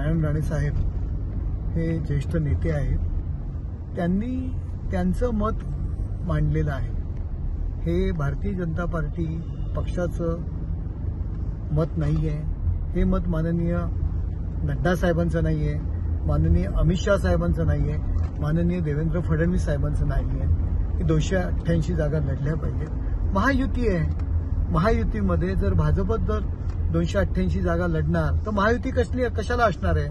नारायण राणे साहेब हे ज्येष्ठ नेते आहेत त्यांनी त्यांचं मत मांडलेलं आहे. हे भारतीय जनता पार्टी पक्षाचं मत नाही आहे हे मत माननीय नड्डा साहेबांचं नाही आहे माननीय अमित शहा साहेबांचं नाही आहे माननीय देवेंद्र फडणवीस साहेबांचं नाही आहे की दोनशे अठ्ठ्याऐंशी जागा लढल्या पाहिजेत. महायुती आहे. महायुतीमध्ये जर भाजपत जर दोनशे अठ्ठ्याऐंशी जागा लढणार तर महायुती कसली कशाला असणार आहे?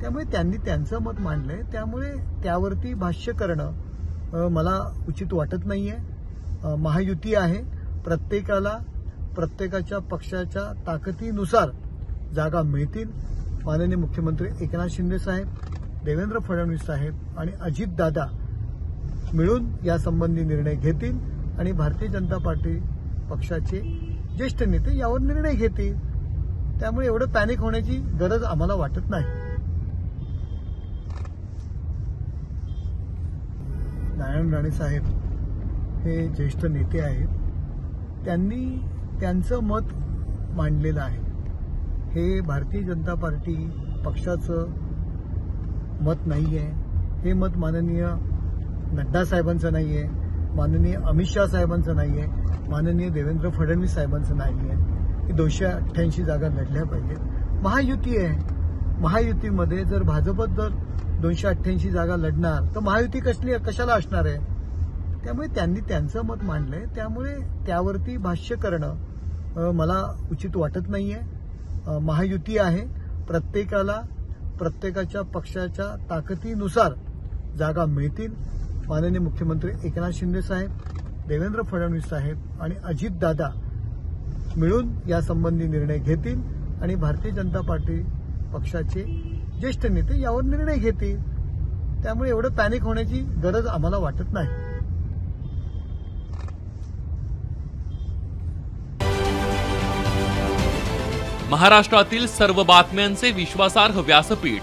त्यामुळे त्यांनी त्यांचं मत मांडलंय. त्यामुळे त्यावरती भाष्य करणं मला उचित वाटत नाहीये. आहे महायुती आहे. प्रत्येकाला प्रत्येकाच्या पक्षाच्या ताकदीनुसार जागा मिळतील. माननीय मुख्यमंत्री एकनाथ शिंदे साहेब देवेंद्र फडणवीस साहेब आणि अजितदादा मिळून यासंबंधी निर्णय घेतील आणि भारतीय जनता पार्टी पक्षाचे ज्येष्ठ नेते यावर निर्णय घेतील. त्यामुळे एवढं पॅनिक होण्याची गरज आम्हाला वाटत नाही. नारायण राणे साहेब हे ज्येष्ठ नेते आहेत. त्यांनी त्यांचं मत मांडलेलं आहे. हे भारतीय जनता पार्टी पक्षाचं मत नाही आहे हे मत माननीय नड्डा साहेबांचं नाही आहे माननीय अमित शहा साहेबांचं नाही आहे माननीय देवेंद्र फडणवीस साहेबांचं नाही आहे की दोनशे अठ्ठ्याऐंशी जागा लढल्या पाहिजेत महायुती आहे. महायुतीमध्ये जर भाजपत जर दोनशे अठ्ठ्याऐंशी जागा लढणार तर महायुती कसली कशाला असणार आहे? त्यामुळे त्यांनी त्यांचं मत मांडलंय. त्यामुळे त्यावरती भाष्य करणं मला उचित वाटत नाहीये. आहे महायुती आहे. प्रत्येकाला प्रत्येकाच्या पक्षाच्या ताकदीनुसार जागा मिळतील. माननीय मुख्यमंत्री एकनाथ शिंदे साहेब देवेंद्र फडणवीस साहेब आणि अजितदादा मिळून यासंबंधी निर्णय घेतील आणि भारतीय जनता पार्टी पक्षाचे ज्येष्ठ नेते यावर निर्णय घेतील. त्यामुळे एवढं पॅनिक होण्याची गरज आम्हाला वाटत नाही. महाराष्ट्रातील सर्व बातम्यांचे विश्वासार्ह व्यासपीठ